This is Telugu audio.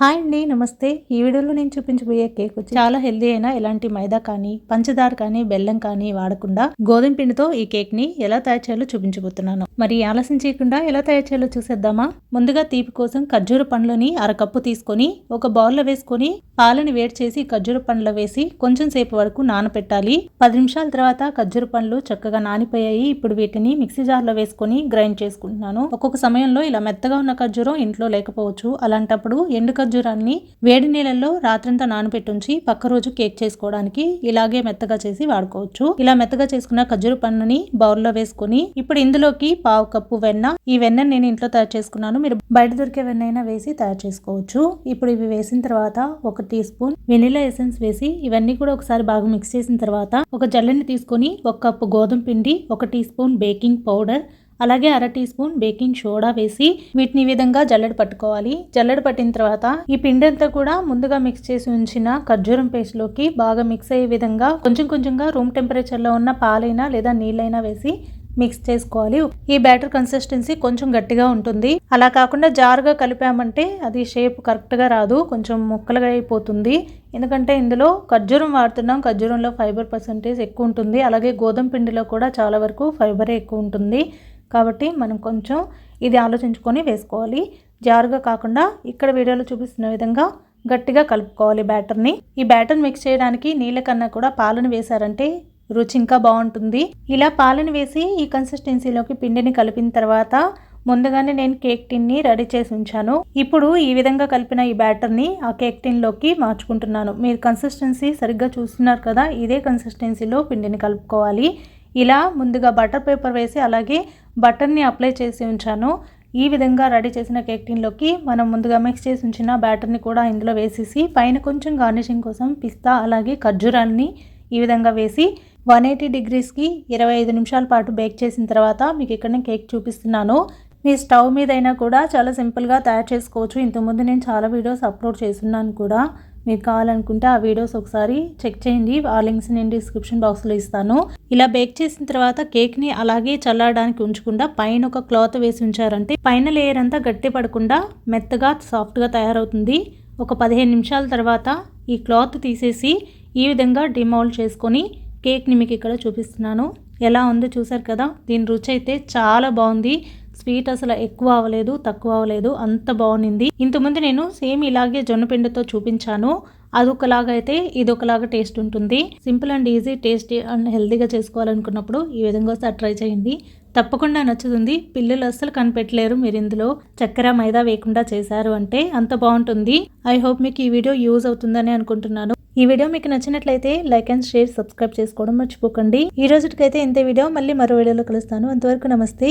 హాయ్ అండి నమస్తే. ఈ వీడియోలో నేను చూపించబోయే కేక్ వచ్చి చాలా హెల్దీ అయినా ఎలాంటి మైదా కానీ పంచదార కానీ బెల్లం కానీ వాడకుండా గోధుమ పిండితో ఈ కేక్ని ఎలా తయారు చేయాలో చూపించబోతున్నాను. మరి ఆలస్యం చేయకుండా ఎలా తయారు చేయాలో చూసేద్దామా? ముందుగా తీపి కోసం ఖర్జూర పండ్లని అరకప్పు తీసుకొని ఒక బౌల్లో వేసుకొని పాలని వేడి చేసి ఖర్జూర పండ్లు వేసి కొంచెం సేపు వరకు నానపెట్టాలి. పది నిమిషాల తర్వాత ఖర్జూర పండ్లు చక్కగా నానిపోయాయి. ఇప్పుడు వీటిని మిక్సీ జార్లో వేసుకొని గ్రైండ్ చేసుకుంటున్నాను. ఒక్కొక్క సమయంలో ఇలా మెత్తగా ఉన్న ఖర్జూరం ఇంట్లో లేకపోవచ్చు. అలాంటప్పుడు ఎండు ఖర్జూరాన్ని వేడి నీళ్ళల్లో రాత్రంతా నానబెట్టుంచి పక్క రోజు కేక్ చేసుకోవడానికి ఇలాగే మెత్తగా చేసి వాడుకోవచ్చు. ఇలా మెత్తగా చేసుకున్న ఖర్జూర పండుని బౌల్లో వేసుకుని ఇప్పుడు ఇందులోకి పావు కప్పు వెన్న. ఈ వెన్న నేను ఇంట్లో తయారు చేసుకున్నాను. మీరు బయట దొరికే వెన్న అయినా వేసి తయారు చేసుకోవచ్చు. ఇప్పుడు ఇవి వేసిన తర్వాత ఒక టీ స్పూన్ వెనిలా ఎసెన్స్ వేసి ఇవన్నీ కూడా ఒకసారి బాగా మిక్స్ చేసిన తర్వాత ఒక జల్లెని తీసుకొని ఒక కప్పు గోధుమ పిండి ఒక టీ స్పూన్ బేకింగ్ పౌడర్ అలాగే అర టీ స్పూన్ బేకింగ్ సోడా వేసి వీటిని ఈ విధంగా జల్లెడ పట్టుకోవాలి. జల్లెడ పట్టిన తర్వాత ఈ పిండి అంతా కూడా ముందుగా మిక్స్ చేసి ఉంచిన ఖర్జూరం పేస్ట్లోకి బాగా మిక్స్ అయ్యే విధంగా కొంచెం కొంచెంగా రూమ్ టెంపరేచర్లో ఉన్న పాలైనా లేదా నీళ్ళైనా వేసి మిక్స్ చేసుకోవాలి. ఈ బ్యాటర్ కన్సిస్టెన్సీ కొంచెం గట్టిగా ఉంటుంది. అలా కాకుండా జారుగా కలిపామంటే అది షేప్ కరెక్ట్గా రాదు. కొంచెం ముక్కలుగా అయిపోతుంది. ఎందుకంటే ఇందులో ఖర్జూరం వాడుతున్నాం. ఖర్జూరంలో ఫైబర్ పర్సంటేజ్ ఎక్కువ ఉంటుంది. అలాగే గోధుమ పిండిలో కూడా చాలా వరకు ఫైబరే ఎక్కువ ఉంటుంది. కాబట్టి మనం కొంచెం ఇది ఆలోచించుకొని వేసుకోవాలి. జారుగా కాకుండా ఇక్కడ వీడియోలో చూపిస్తున్న విధంగా గట్టిగా కలుపుకోవాలి బ్యాటర్ని. ఈ బ్యాటర్ మిక్స్ చేయడానికి నీళ్ళ కన్నా కూడా పాలను వేశారంటే రుచి ఇంకా బాగుంటుంది. ఇలా పాలను వేసి ఈ కన్సిస్టెన్సీలోకి పిండిని కలిపిన తర్వాత ముందుగానే నేను కేక్ టిన్ని రెడీ చేసి ఉంచాను. ఇప్పుడు ఈ విధంగా కలిపిన ఈ బ్యాటర్ని ఆ కేక్ టిన్లోకి మార్చుకుంటున్నాను. మీరు కన్సిస్టెన్సీ సరిగ్గా చూస్తున్నారు కదా ఇదే కన్సిస్టెన్సీలో పిండిని కలుపుకోవాలి. ఇలా ముందుగా బటర్ పేపర్ వేసి అలాగే బటర్ని అప్లై చేసి ఉంచాను. ఈ విధంగా రెడీ చేసిన కేక్ టిన్లోకి మనం ముందుగా మిక్స్ చేసి ఉంచిన బ్యాటర్ని కూడా ఇందులో వేసేసి పైన కొంచెం గార్నిషింగ్ కోసం పిస్తా అలాగే ఖర్జూరాన్ని ఈ విధంగా వేసి వన్ ఎయిటీ డిగ్రీస్కి ఇరవై ఐదు నిమిషాల పాటు బేక్ చేసిన తర్వాత మీకు ఇక్కడ కేక్ చూపిస్తున్నాను. మీ స్టవ్ మీదైనా కూడా చాలా సింపుల్గా తయారు చేసుకోవచ్చు. ఇంతకుముందు నేను చాలా వీడియోస్ అప్లోడ్ చేస్తున్నాను కూడా. మీకు కావాలనుకుంటే ఆ వీడియోస్ ఒకసారి చెక్ చేయండి. ఆ లింక్స్ నేను డిస్క్రిప్షన్ బాక్స్లో ఇస్తాను. ఇలా బేక్ చేసిన తర్వాత కేక్ని అలాగే చల్లడానికి ఉంచకుండా పైన ఒక క్లాత్ వేసి ఉంచారంటే పైన లేయర్ అంతా గట్టి పడకుండా మెత్తగా సాఫ్ట్గా తయారవుతుంది. ఒక పదిహేను నిమిషాల తర్వాత ఈ క్లాత్ తీసేసి ఈ విధంగా డిమౌల్డ్ చేసుకొని కేక్ని మీకు ఇక్కడ చూపిస్తున్నాను. ఎలా ఉందో చూసారు కదా? దీని రుచి అయితే చాలా బాగుంది. స్వీట్ అసలు ఎక్కువ అవ్వలేదు తక్కువ అవ్వలేదు అంత బాగుంది ఇంతకుముందు నేను సేమ్ ఇలాగే జొన్న పిండితో చూపించాను. అదొకలాగా అయితే ఇది ఒకలాగా టేస్ట్ ఉంటుంది. Simple and easy tasty and హెల్తీగా చేసుకోవాలనుకున్నప్పుడు ఈ విధంగా ఒకసారి ట్రై చేయండి. తప్పకుండా నచ్చుతుంది. పిల్లలు అస్సలు కనిపెట్టలేరు మీరు ఇందులో. చక్కెర మైదా వేయకుండా చేశారు అంటే అంత బాగుంటుంది. ఐ హోప్ మీకు ఈ వీడియో యూజ్ అవుతుందని అనుకుంటున్నాను. ఈ వీడియో మీకు నచ్చినట్లయితే లైక్ అండ్ షేర్ సబ్స్క్రైబ్ చేసుకోవడం మర్చిపోకండి. ఈ రోజుకైతే ఇంతే వీడియో. మళ్ళీ మరో వీడియోలో కలుస్తాను. అంతవరకు నమస్తే.